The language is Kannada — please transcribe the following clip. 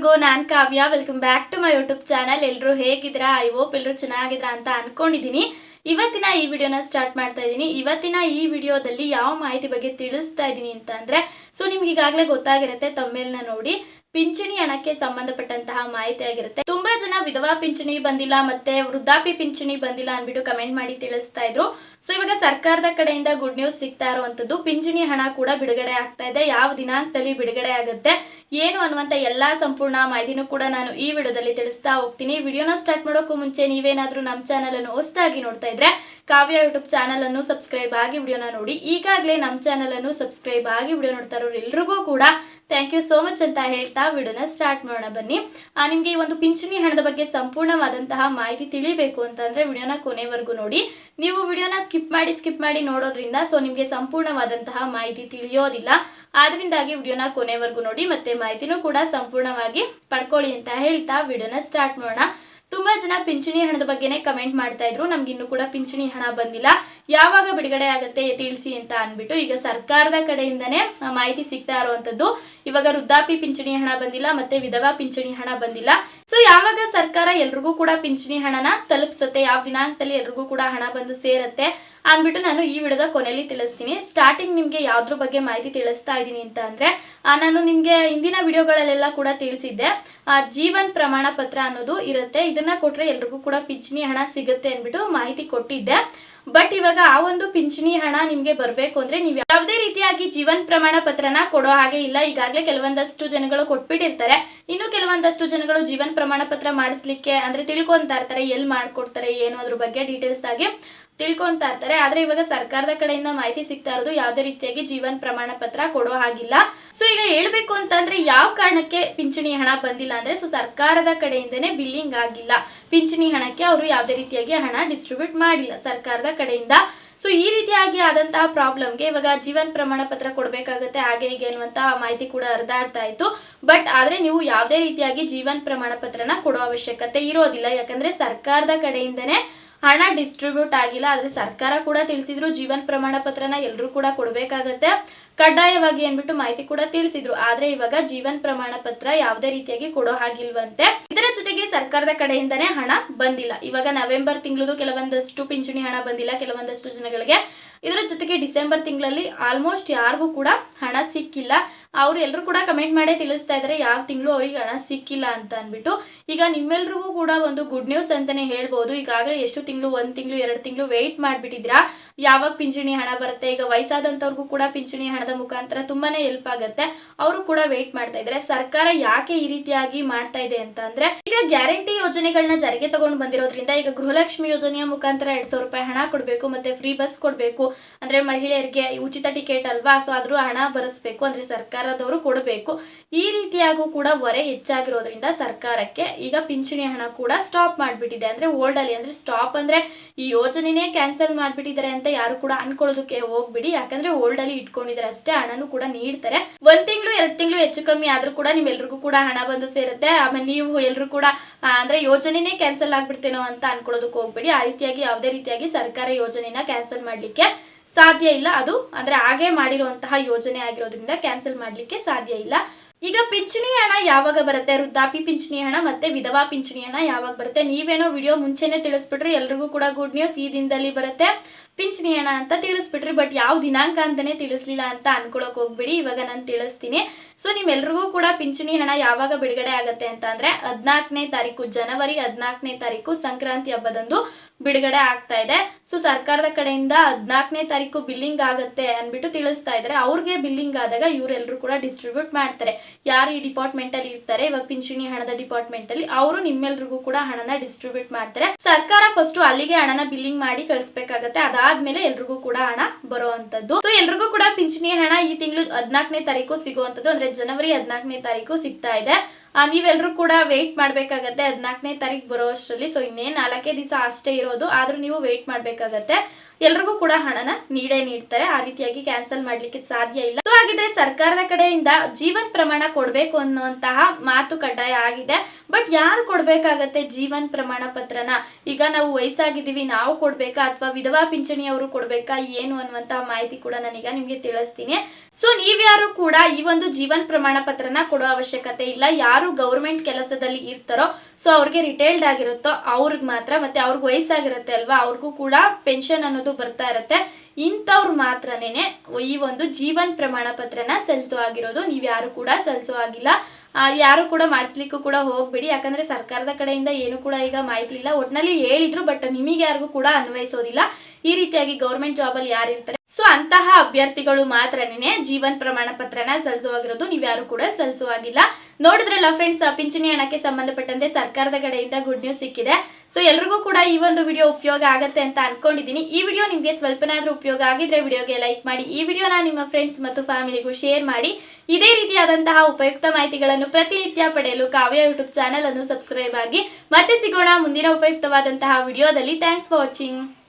ಎಲ್ರಿಗೂ ನಾನು Kavya. Welcome back to my YouTube channel ಎಲ್ಲರೂ ಹೇಗಿದ್ದೀರಾ? ಐ ಹೋಪ್ ಎಲ್ಲರೂ ಚೆನ್ನಾಗಿದ್ದೀರಾ ಅಂತ ಅನ್ಕೊಂಡಿದ್ದೀನಿ ಇವತ್ತಿನ ಈ ವಿಡಿಯೋನ ಸ್ಟಾರ್ಟ್ ಮಾಡ್ತಾ ಇದ್ದೀನಿ ಇವತ್ತಿನ ಈ ವಿಡಿಯೋದಲ್ಲಿ ಯಾವ ಮಾಹಿತಿ ಬಗ್ಗೆ ತಿಳಿಸ್ತಾ ಇದ್ದೀನಿ ಅಂತ ಅಂದ್ರೆ ಸೊ ನಿಮ್ಗೆ ಈಗಾಗಲೇ ಗೊತ್ತಾಗಿರುತ್ತೆ ತಮ್ಮೇಲ್ನ ನೋಡಿ. ಪಿಂಚಣಿ ಹಣಕ್ಕೆ ಸಂಬಂಧಪಟ್ಟಂತಹ ಮಾಹಿತಿ ಆಗಿರುತ್ತೆ. ತುಂಬಾ ಜನ ವಿಧವಾ ಪಿಂಚಣಿ ಬಂದಿಲ್ಲ ಮತ್ತೆ ವೃದ್ಧಾಪಿ ಪಿಂಚಣಿ ಬಂದಿಲ್ಲ ಅನ್ಬಿಟ್ಟು ಕಮೆಂಟ್ ಮಾಡಿ ತಿಳಿಸ್ತಾ ಇದ್ರು. ಸೊ ಇವಾಗ ಸರ್ಕಾರದ ಕಡೆಯಿಂದ ಗುಡ್ ನ್ಯೂಸ್ ಸಿಗ್ತಾ ಇರುವಂತದ್ದು ಪಿಂಚಣಿ ಹಣ ಕೂಡ ಬಿಡುಗಡೆ ಆಗ್ತಾ ಇದೆ. ಯಾವ ದಿನಾಂಕದಲ್ಲಿ ಬಿಡುಗಡೆ ಆಗುತ್ತೆ, ಏನು ಅನ್ನುವಂತ ಎಲ್ಲಾ ಸಂಪೂರ್ಣ ಮಾಹಿತಿನೂ ಕೂಡ ನಾನು ಈ ವಿಡಿಯೋದಲ್ಲಿ ತಿಳಿಸ್ತಾ ಹೋಗ್ತೀನಿ. ವಿಡಿಯೋನ ಸ್ಟಾರ್ಟ್ ಮಾಡೋಕ್ಕೂ ಮುಂಚೆ ನೀವೇನಾದ್ರೂ ನಮ್ಮ ಚಾನಲ್ ಅನ್ನು ಹೊಸದಾಗಿ ನೋಡ್ತಾ ಇದ್ರೆ ಕಾವ್ಯ ಯೂಟ್ಯೂಬ್ ಚಾನಲ್ ಅನ್ನು ಸಬ್ಸ್ಕ್ರೈಬ್ ಆಗಿ ವಿಡಿಯೋನ ನೋಡಿ. ಈಗಾಗಲೇ ನಮ್ಮ ಚಾನಲ್ ಅನ್ನು ಸಬ್ಸ್ಕ್ರೈಬ್ ಆಗಿ ವಿಡಿಯೋ ನೋಡ್ತಾ ಇರೋರು ಎಲ್ರಿಗೂ ಕೂಡ ಥ್ಯಾಂಕ್ ಯು ಸೋ ಮಚ್ ಅಂತ ಹೇಳ್ತಾ ವಿಡಿಯೋನ ಸ್ಟಾರ್ಟ್ ಮಾಡೋಣ ಬನ್ನಿ. ನಿಮಗೆ ಈ ಒಂದು ಪಿಂಚಣಿ ಹಣದ ಬಗ್ಗೆ ಸಂಪೂರ್ಣವಾದಂತಹ ಮಾಹಿತಿ ತಿಳಿಬೇಕು ಅಂತಂದ್ರೆ ವಿಡಿಯೋನ ಕೊನೆವರೆಗೂ ನೋಡಿ. ನೀವು ವಿಡಿಯೋನ ಸ್ಕಿಪ್ ಮಾಡಿ ಸ್ಕಿಪ್ ಮಾಡಿ ನೋಡೋದ್ರಿಂದ ಸೊ ನಿಮಗೆ ಸಂಪೂರ್ಣವಾದಂತಹ ಮಾಹಿತಿ ತಿಳಿಯೋದಿಲ್ಲ. ಆದ್ದರಿಂದಾಗಿ ವಿಡಿಯೋನ ಕೊನೆವರೆಗೂ ನೋಡಿ ಮತ್ತೆ ಮಾಹಿತಿನೂ ಕೂಡ ಸಂಪೂರ್ಣವಾಗಿ ಪಡ್ಕೊಳ್ಳಿ ಅಂತ ಹೇಳ್ತಾ ವಿಡಿಯೋನ ಸ್ಟಾರ್ಟ್ ಮಾಡೋಣ. ತುಂಬಾ ಜನ ಪಿಂಚಣಿ ಹಣದ ಬಗ್ಗೆನೇ ಕಮೆಂಟ್ ಮಾಡ್ತಾ ಇದ್ರು. ನಮ್ಗೆ ಇನ್ನು ಕೂಡ ಪಿಂಚಣಿ ಹಣ ಬಂದಿಲ್ಲ. ಯಾವಾಗ ಬಿಡುಗಡೆ ಆಗುತ್ತೆ ತಿಳಿಸಿ ಅಂತ ಅನ್ಬಿಟ್ಟು ಈಗ ಸರ್ಕಾರದ ಕಡೆಯಿಂದನೇ ಮಾಹಿತಿ ಸಿಗ್ತಾ ಇರುವಂತದ್ದು. ಇವಾಗ ವೃದ್ಧಾಪಿ ಪಿಂಚಣಿ ಹಣ ಬಂದಿಲ್ಲ, ಮತ್ತೆ ವಿಧವಾ ಪಿಂಚಣಿ ಹಣ ಬಂದಿಲ್ಲ. ಸೊ ಯಾವಾಗ ಸರ್ಕಾರ ಎಲ್ರಿಗೂ ಕೂಡ ಪಿಂಚಣಿ ಹಣನ ತಲುಪಿಸುತ್ತೆ, ಯಾವ ದಿನಾಂಕದಲ್ಲಿ ಎಲ್ರಿಗೂ ಕೂಡ ಹಣ ಬಂದು ಸೇರತ್ತೆ ಅಂದ್ಬಿಟ್ಟು ನಾನು ಈ ವಿಡಿಯೋದ ಕೊನೆಯಲ್ಲಿ ತಿಳಿಸ್ತೀನಿ. ಸ್ಟಾರ್ಟಿಂಗ್ ನಿಮಗೆ ಯಾವ್ದ್ರ ಬಗ್ಗೆ ಮಾಹಿತಿ ತಿಳಿಸ್ತಾ ಇದ್ದೀನಿ ಅಂತ ಅಂದ್ರೆ ನಾನು ನಿಮಗೆ ಹಿಂದಿನ ವಿಡಿಯೋಗಳಲ್ಲೆಲ್ಲ ಕೂಡ ತಿಳಿಸಿದ್ದೆ. ಜೀವನ್ ಪ್ರಮಾಣ ಪತ್ರ ಅನ್ನೋದು ಇರುತ್ತೆ. ಇದನ್ನ ಕೊಟ್ರೆ ಎಲ್ರಿಗೂ ಕೂಡ ಪಿಂಚಣಿ ಹಣ ಸಿಗುತ್ತೆ ಅಂದ್ಬಿಟ್ಟು ಮಾಹಿತಿ ಕೊಟ್ಟಿದ್ದೆ. ಬಟ್ ಇವಾಗ ಆ ಒಂದು ಪಿಂಚಣಿ ಹಣ ನಿಮ್ಗೆ ಬರ್ಬೇಕು ಅಂದ್ರೆ ನೀವು ಯಾವುದೇ ರೀತಿಯಾಗಿ ಜೀವನ್ ಪ್ರಮಾಣ ಪತ್ರನ ಕೊಡೋ ಹಾಗೆ ಇಲ್ಲ. ಈಗಾಗಲೇ ಕೆಲವೊಂದಷ್ಟು ಜನಗಳು ಕೊಟ್ಬಿಟ್ಟಿರ್ತಾರೆ. ಇನ್ನು ಕೆಲವೊಂದಷ್ಟು ಜನಗಳು ಜೀವನ್ ಪ್ರಮಾಣ ಪತ್ರ ಮಾಡಿಸ್ಲಿಕ್ಕೆ ಅಂದ್ರೆ ತಿಳ್ಕೊಂತಾ ಇರ್ತಾರೆ. ಎಲ್ಲಿ ಮಾಡ್ಕೊಡ್ತಾರೆ, ಏನು ಅದ್ರ ಬಗ್ಗೆ ಡೀಟೇಲ್ಸ್ ಆಗಿ ತಿಳ್ಕೊಂತಾ ಇರ್ತಾರೆ. ಆದ್ರೆ ಇವಾಗ ಸರ್ಕಾರದ ಕಡೆಯಿಂದ ಮಾಹಿತಿ ಸಿಗ್ತಾ ಇರೋದು ಯಾವುದೇ ರೀತಿಯಾಗಿ ಜೀವನ್ ಪ್ರಮಾಣ ಪತ್ರ ಕೊಡೋ ಹಾಗಿಲ್ಲ. ಸೊ ಈಗ ಹೇಳ್ಬೇಕು ಅಂತಂದ್ರೆ ಯಾವ ಕಾರಣಕ್ಕೆ ಪಿಂಚಣಿ ಹಣ ಬಂದಿಲ್ಲ ಅಂದ್ರೆ ಸೊ ಸರ್ಕಾರದ ಕಡೆಯಿಂದನೇ ಬಿಲ್ಲಿಂಗ್ ಆಗಿಲ್ಲ. ಪಿಂಚಣಿ ಹಣಕ್ಕೆ ಅವರು ಯಾವುದೇ ರೀತಿಯಾಗಿ ಹಣ ಡಿಸ್ಟ್ರಿಬ್ಯೂಟ್ ಮಾಡಿಲ್ಲ. ಸರ್ಕಾರದ ಕಡೆಯಿಂದ. ಸೊ ಈ ರೀತಿಯಾಗಿ ಆದಂತಹ ಪ್ರಾಬ್ಲಮ್ಗೆ ಇವಾಗ ಜೀವನ್ ಪ್ರಮಾಣ ಪತ್ರ ಕೊಡಬೇಕಾಗತ್ತೆ, ಹಾಗೆ ಹೀಗೆ ಅನ್ನುವಂತಹ ಮಾಹಿತಿ ಕೂಡ ಹರಿದಾಡ್ತಾ ಇತ್ತು. ಬಟ್ ಆದ್ರೆ ನೀವು ಯಾವುದೇ ರೀತಿಯಾಗಿ ಜೀವನ್ ಪ್ರಮಾಣ ಪತ್ರನ ಕೊಡೋ ಅವಶ್ಯಕತೆ ಇರೋದಿಲ್ಲ. ಯಾಕಂದ್ರೆ ಸರ್ಕಾರದ ಕಡೆಯಿಂದನೇ ಹಣ ಡಿಸ್ಟ್ರಿಬ್ಯೂಟ್ ಆಗಿಲ್ಲ, ಆದ್ರೆ ಸರ್ಕಾರ ಕೂಡ ತಿಳಿಸಿದ್ರು, ಜೀವನ್ ಪ್ರಮಾಣ ಪತ್ರನ ಎಲ್ಲರೂ ಕೂಡ ಕೊಡಬೇಕಾಗತ್ತೆ. ಕಡ್ಡಾಯವಾಗಿ ಅಂದ್ಬಿಟ್ಟು ಮಾಹಿತಿ ಕೂಡ ತಿಳಿಸಿದ್ರು. ಆದ್ರೆ ಇವಾಗ ಜೀವನ್ ಪ್ರಮಾಣ ಪತ್ರ ಯಾವುದೇ ರೀತಿಯಾಗಿ ಕೊಡೋ ಹಾಗಿಲ್ವಂತೆ. ಇದರ ಜೊತೆಗೆ ಸರ್ಕಾರದ ಕಡೆಯಿಂದನೇ ಹಣ ಬಂದಿಲ್ಲ. ಇವಾಗ ನವೆಂಬರ್ ತಿಂಗಳದು ಕೆಲವೊಂದಷ್ಟು ಪಿಂಚಣಿ ಹಣ ಬಂದಿಲ್ಲ, ಕೆಲವೊಂದಷ್ಟು ಜನಗಳಿಗೆ. ಇದರ ಜೊತೆಗೆ ಡಿಸೆಂಬರ್ ತಿಂಗಳಲ್ಲಿ ಆಲ್ಮೋಸ್ಟ್ ಯಾರಿಗೂ ಕೂಡ ಹಣ ಸಿಕ್ಕಿಲ್ಲ. ಅವ್ರು ಎಲ್ಲರೂ ಕೂಡ ಕಮೆಂಟ್ ಮಾಡೇ ತಿಳಿಸ್ತಾ ಇದ್ದಾರೆ ಯಾವ ತಿಂಗಳು ಅವ್ರಿಗೆ ಹಣ ಸಿಕ್ಕಿಲ್ಲ ಅಂತ ಅಂದ್ಬಿಟ್ಟು. ಈಗ ನಿಮ್ಮೆಲ್ರಿಗೂ ಕೂಡ ಒಂದು ಗುಡ್ ನ್ಯೂಸ್ ಅಂತಾನೆ ಹೇಳ್ಬೋದು. ಈಗಾಗಲೇ ಎಷ್ಟು ತಿಂಗಳು, ಒಂದು ತಿಂಗಳು, ಎರಡು ತಿಂಗಳು ವೆಯ್ಟ್ ಮಾಡ್ಬಿಟ್ಟಿದ್ರಾ ಯಾವಾಗ ಪಿಂಚಣಿ ಹಣ ಬರುತ್ತೆ? ಈಗ ವಯಸ್ಸಾದಂಥವ್ರಿಗೂ ಕೂಡ ಪಿಂಚಣಿ ಹಣದ ಮುಖಾಂತರ ತುಂಬಾನೇ ಹೆಲ್ಪ್ ಆಗುತ್ತೆ. ಅವರು ಕೂಡ ವೆಯ್ಟ್ ಮಾಡ್ತಾ ಇದ್ದಾರೆ ಸರ್ಕಾರ ಯಾಕೆ ಈ ರೀತಿಯಾಗಿ ಮಾಡ್ತಾ ಇದೆ ಅಂತ ಅಂದ್ರೆ, ಈಗ ಗ್ಯಾರಂಟಿ ಯೋಜನೆಗಳನ್ನ ಜಾರಿಗೆ ತಗೊಂಡು ಬಂದಿರೋದ್ರಿಂದ ಈಗ ಗೃಹಲಕ್ಷ್ಮಿ ಯೋಜನೆಯ ಮುಖಾಂತರ ಎರಡ್ ರೂಪಾಯಿ ಹಣ ಕೊಡಬೇಕು, ಮತ್ತೆ ಫ್ರೀ ಬಸ್ ಕೊಡಬೇಕು. ಅಂದ್ರೆ ಮಹಿಳೆಯರಿಗೆ ಉಚಿತ ಟಿಕೆಟ್ ಅಲ್ವಾ? ಸೊ ಆದ್ರೂ ಹಣ ಬರೆಸ್ಬೇಕು ಅಂದ್ರೆ ಸರ್ಕಾರದವರು ಕೊಡಬೇಕು. ಈ ರೀತಿಯಾಗೂ ಕೂಡ ಹೊರೆ ಹೆಚ್ಚಾಗಿರೋದ್ರಿಂದ ಸರ್ಕಾರಕ್ಕೆ ಈಗ ಪಿಂಚಣಿ ಹಣ ಕೂಡ ಸ್ಟಾಪ್ ಮಾಡಿಬಿಟ್ಟಿದೆ. ಅಂದ್ರೆ ಓಲ್ಡ್ ಅಲ್ಲಿ ಅಂದ್ರೆ ಸ್ಟಾಪ್ ಅಂದ್ರೆ ಈ ಯೋಜನೆನೇ ಕ್ಯಾನ್ಸಲ್ ಮಾಡಿಬಿಟ್ಟಿದ್ದಾರೆ ಅಂತ ಯಾರು ಕೂಡ ಅನ್ಕೊಳ್ಳೋದಕ್ಕೆ ಹೋಗ್ಬಿಡಿ. ಯಾಕಂದ್ರೆ ಓಲ್ಡ್ ಅಲ್ಲಿ ಇಟ್ಕೊಂಡಿದ್ದಾರೆ ಅಷ್ಟೇ, ಹಣನೂ ಕೂಡ ನೀಡ್ತಾರೆ. ಒಂದ್ ತಿಂಗಳು, ಎರಡ್ ತಿಂಗಳು ಹೆಚ್ಚು ಕಮ್ಮಿ ಆದ್ರೂ ಕೂಡ ನಿಮ್ಮೆಲ್ರಿಗೂ ಕೂಡ ಹಣ ಬಂದು ಸೇರುತ್ತೆ. ಆಮೇಲೆ ನೀವು ಎಲ್ರು ಕೂಡ ಅಂದ್ರೆ ಯೋಜನೆನೇ ಕ್ಯಾನ್ಸಲ್ ಆಗ್ಬಿಡ್ತೇನೋ ಅಂತ ಅನ್ಕೊಳ್ಳೋದಕ್ಕೆ ಹೋಗ್ಬೇಡಿ. ಆ ರೀತಿಯಾಗಿ, ಯಾವುದೇ ರೀತಿಯಾಗಿ ಸರ್ಕಾರ ಯೋಜನೆನ ಕ್ಯಾನ್ಸಲ್ ಮಾಡ್ಲಿಕ್ಕೆ ಸಾಧ್ಯ ಇಲ್ಲ. ಅದು ಅಂದ್ರೆ ಹಾಗೆ ಮಾಡಿರುವಂತಹ ಯೋಜನೆ ಆಗಿರೋದ್ರಿಂದ ಕ್ಯಾನ್ಸಲ್ ಮಾಡ್ಲಿಕ್ಕೆ ಸಾಧ್ಯ ಇಲ್ಲ. ಈಗ ಪಿಂಚಣಿ ಹಣ ಯಾವಾಗ ಬರುತ್ತೆ? ವೃದ್ಧಾಪಿ ಪಿಂಚಣಿ ಹಣ ಮತ್ತೆ ವಿಧವಾ ಪಿಂಚಣಿ ಹಣ ಯಾವಾಗ ಬರುತ್ತೆ? ನೀವೇನೋ ವಿಡಿಯೋ ಮುಂಚೆನೆ ತಿಳಿಸ್ಬಿಟ್ರಿ, ಎಲ್ರಿಗೂ ಕೂಡ ಗುಡ್ ನ್ಯೂಸ್ ಈ ದಿನದಲ್ಲಿ ಬರುತ್ತೆ. ಪಿಂಚಣಿ ಹಣ ಅಂತ ತಿಳಿಸ್ಬಿಟ್ರಿ ಬಟ್ ಯಾವ ದಿನಾಂಕ ಅಂತಾನೆ ತಿಳಿಸ್ಲಿಲ್ಲ ಅಂತ ಅನ್ಕೊಳಕ್ ಹೋಗ್ಬಿಡಿ. ಇವಾಗ ನಾನು ತಿಳಿಸ್ತೀನಿ. ಸೊ ನಿಮ್ಮೆಲ್ರಿಗೂ ಕೂಡ ಪಿಂಚಣಿ ಹಣ ಯಾವಾಗ ಬಿಡುಗಡೆ ಆಗುತ್ತೆ ಅಂತ ಅಂದ್ರೆ ಹದಿನಾಲ್ಕನೇ ತಾರೀಕು, ಜನವರಿ ಹದಿನಾಲ್ಕನೇ ತಾರೀಕು ಸಂಕ್ರಾಂತಿ ಹಬ್ಬದಂದು ಬಿಡುಗಡೆ ಆಗ್ತಾ ಇದೆ. ಸೊ ಸರ್ಕಾರದ ಕಡೆಯಿಂದ ಹದಿನಾಲ್ಕನೇ ತಾರೀಕು ಬಿಲ್ಲಿಂಗ್ ಆಗುತ್ತೆ ಅನ್ಬಿಟ್ಟು ತಿಳಿಸ್ತಾ ಇದ್ದಾರೆ ಅವ್ರಿಗೆ ಬಿಲ್ಲಿಂಗ್ ಆದಾಗ ಇವರೆಲ್ಲರೂ ಕೂಡ ಡಿಸ್ಟ್ರಿಬ್ಯೂಟ್ ಮಾಡ್ತಾರೆ. ಯಾರು ಈ ಡಿಪಾರ್ಟ್ಮೆಂಟ್ ಅಲ್ಲಿ ಇರ್ತಾರೆ, ಇವಾಗ ಪಿಂಚಣಿ ಹಣದ ಡಿಪಾರ್ಟ್ಮೆಂಟ್ ಅಲ್ಲಿ ಅವರು ನಿಮ್ಮೆಲ್ಲರಿಗೂ ಕೂಡ ಹಣನ ಡಿಸ್ಟ್ರಿಬ್ಯೂಟ್ ಮಾಡ್ತಾರೆ. ಸರ್ಕಾರ ಫಸ್ಟ್ ಅಲ್ಲಿಗೆ ಹಣನ ಬಿಲ್ಲಿಂಗ್ ಮಾಡಿ ಕಳಿಸ್ಬೇಕಾಗತ್ತೆ, ಅದಾದ್ಮೇಲೆ ಎಲ್ರಿಗೂ ಕೂಡ ಹಣ ಬರುವಂತದ್ದು ಸೊ ಎಲ್ರಿಗೂ ಕೂಡ ಪಿಂಚಣಿ ಹಣ ಈ ತಿಂಗಳು ಹದಿನಾಲ್ಕನೇ ತಾರೀಕು ಸಿಗುವಂತದ್ದು ಅಂದ್ರೆ ಜನವರಿ ಹದಿನಾಲ್ಕನೇ ತಾರೀಕು ಸಿಗ್ತಾ ಇದೆ. ನೀವೆಲ್ಲರೂ ಕೂಡ ವೆಯ್ಟ್ ಮಾಡ್ಬೇಕಾಗತ್ತೆ, ಹದಿನಾಲ್ಕನೇ ತಾರೀಕು ಬರೋ ಅಷ್ಟರಲ್ಲಿ ಸೊ ಇನ್ನೇನು ನಾಲ್ಕೇ ದಿವಸ ಅಷ್ಟೇ ಇರೋದು, ಆದ್ರೂ ನೀವು ವೆಯ್ಟ್ ಮಾಡ್ಬೇಕಾಗತ್ತೆ. ಎಲ್ರಿಗೂ ಕೂಡ ಹಣನ ನೀಡೇ ನೀಡ್ತಾರೆ. ಆ ರೀತಿಯಾಗಿ ಕ್ಯಾನ್ಸಲ್ ಮಾಡ್ಲಿಕ್ಕೆ ಸಾಧ್ಯ ಇಲ್ಲ. ಸೊ ಹಾಗಿದ್ರೆ ಸರ್ಕಾರದ ಕಡೆಯಿಂದ ಜೀವನ್ ಪ್ರಮಾಣ ಕೊಡಬೇಕು ಅನ್ನುವಂತಹ ಮಾತು ಕಡ್ಡಾಯ ಆಗಿದೆ. ಬಟ್ ಯಾರು ಕೊಡ್ಬೇಕಾಗತ್ತೆ ಜೀವನ್ ಪ್ರಮಾಣ ಪತ್ರನ? ಈಗ ನಾವು ವಯಸ್ಸಾಗಿದ್ದೀವಿ, ನಾವು ಕೊಡಬೇಕಾ ಅಥವಾ ವಿಧವಾ ಪಿಂಚಣಿ ಅವರು ಕೊಡಬೇಕಾ, ಏನು ಅನ್ನುವಂತಹ ಮಾಹಿತಿ ಕೂಡ ನಾನೀಗ ನಿಮ್ಗೆ ತಿಳಿಸ್ತೀನಿ. ಸೊ ನೀವ್ಯಾರು ಕೂಡ ಈ ಒಂದು ಜೀವನ್ ಪ್ರಮಾಣ ಪತ್ರನ ಕೊಡೋ ಅವಶ್ಯಕತೆ ಇಲ್ಲ. ಯಾರು ಗೌರ್ಮೆಂಟ್ ಕೆಲಸದಲ್ಲಿ ಇರ್ತಾರೋ ಸೊ ಅವ್ರಿಗೆ ರಿಟೈರ್ಡ್ ಆಗಿರುತ್ತೋ, ಅವ್ರಿಗೆ ಮಾತ್ರ, ಮತ್ತೆ ಅವ್ರಿಗೆ ವಯಸ್ಸಾಗಿರುತ್ತೆ ಅಲ್ವಾ, ಅವ್ರಿಗೂ ಕೂಡ ಪೆನ್ಷನ್ ಅನ್ನೋದು ಬರ್ತಾ ಇರುತ್ತೆ. ಇಂಥವ್ರು ಮಾತ್ರನೇ ಈ ಒಂದು ಜೀವನ್ ಪ್ರಮಾಣ ಪತ್ರನ ಸಲ್ಲಿಸೋ ಆಗಿರೋದು. ನೀವು ಯಾರು ಕೂಡ ಸಲ್ಲಿಸೋ ಆಗಿಲ್ಲ. ಯಾರು ಕೂಡ ಮಾಡಿಸ್ಲಿಕ್ಕೂ ಕೂಡ ಹೋಗ್ಬೇಡಿ. ಯಾಕಂದ್ರೆ ಸರ್ಕಾರದ ಕಡೆಯಿಂದ ಏನು ಕೂಡ ಈಗ ಮಾಹಿತಿ ಇಲ್ಲ. ಒಟ್ನಲ್ಲಿ ಹೇಳಿದ್ರು, ಬಟ್ ನಿಮಗೆ ಯಾರಿಗೂ ಕೂಡ ಅನ್ವಯಿಸೋದಿಲ್ಲ. ಈ ರೀತಿಯಾಗಿ ಗೌರ್ಮೆಂಟ್ ಜಾಬಲ್ಲಿ ಯಾರು ಇರ್ತಾರೆ ಸೊ ಅಂತಹ ಅಭ್ಯರ್ಥಿಗಳು ಮಾತ್ರನೇ ಜೀವನ್ ಪ್ರಮಾಣ ಪತ್ರನ ಸಲ್ಲಿಸುವಾಗಿರೋದು ನೀವು ಯಾರು ಕೂಡ ಸಲ್ಲಿಸುವಾಗಿಲ್ಲ ನೋಡಿದ್ರಲ್ಲ ಫ್ರೆಂಡ್ಸ್ ಪಿಂಚಣಿ ಹಣಕ್ಕೆ ಸಂಬಂಧಪಟ್ಟಂತೆ ಸರ್ಕಾರದ ಕಡೆಯಿಂದ ಗುಡ್ ನ್ಯೂಸ್ ಸಿಕ್ಕಿದೆ. ಸೊ ಎಲ್ರಿಗೂ ಕೂಡ ಈ ಒಂದು ವಿಡಿಯೋ ಉಪಯೋಗ ಆಗತ್ತೆ ಅಂತ ಅನ್ಕೊಂಡಿದ್ದೀನಿ ಈ ವಿಡಿಯೋ ನಿಮಗೆ ಸ್ವಲ್ಪನಾದ್ರೂ ಉಪಯೋಗ ಆಗಿದ್ರೆ ವಿಡಿಯೋಗೆ ಲೈಕ್ ಮಾಡಿ, ಈ ವಿಡಿಯೋನ ನಿಮ್ಮ ಫ್ರೆಂಡ್ಸ್ ಮತ್ತು ಫ್ಯಾಮಿಲಿಗೂ ಶೇರ್ ಮಾಡಿ. ಇದೇ ರೀತಿಯಾದಂತಹ ಉಪಯುಕ್ತ ಮಾಹಿತಿಗಳನ್ನು ಪ್ರತಿನಿತ್ಯ ಪಡೆಯಲು ಕಾವ್ಯ ಯೂಟ್ಯೂಬ್ ಚಾನಲ್ ಅನ್ನು ಸಬ್ಸ್ಕ್ರೈಬ್ ಆಗಿ ಮತ್ತೆ ಸಿಗೋಣ ಮುಂದಿನ ಉಪಯುಕ್ತವಾದಂತಹ ವಿಡಿಯೋದಲ್ಲಿ. Thanks for watching.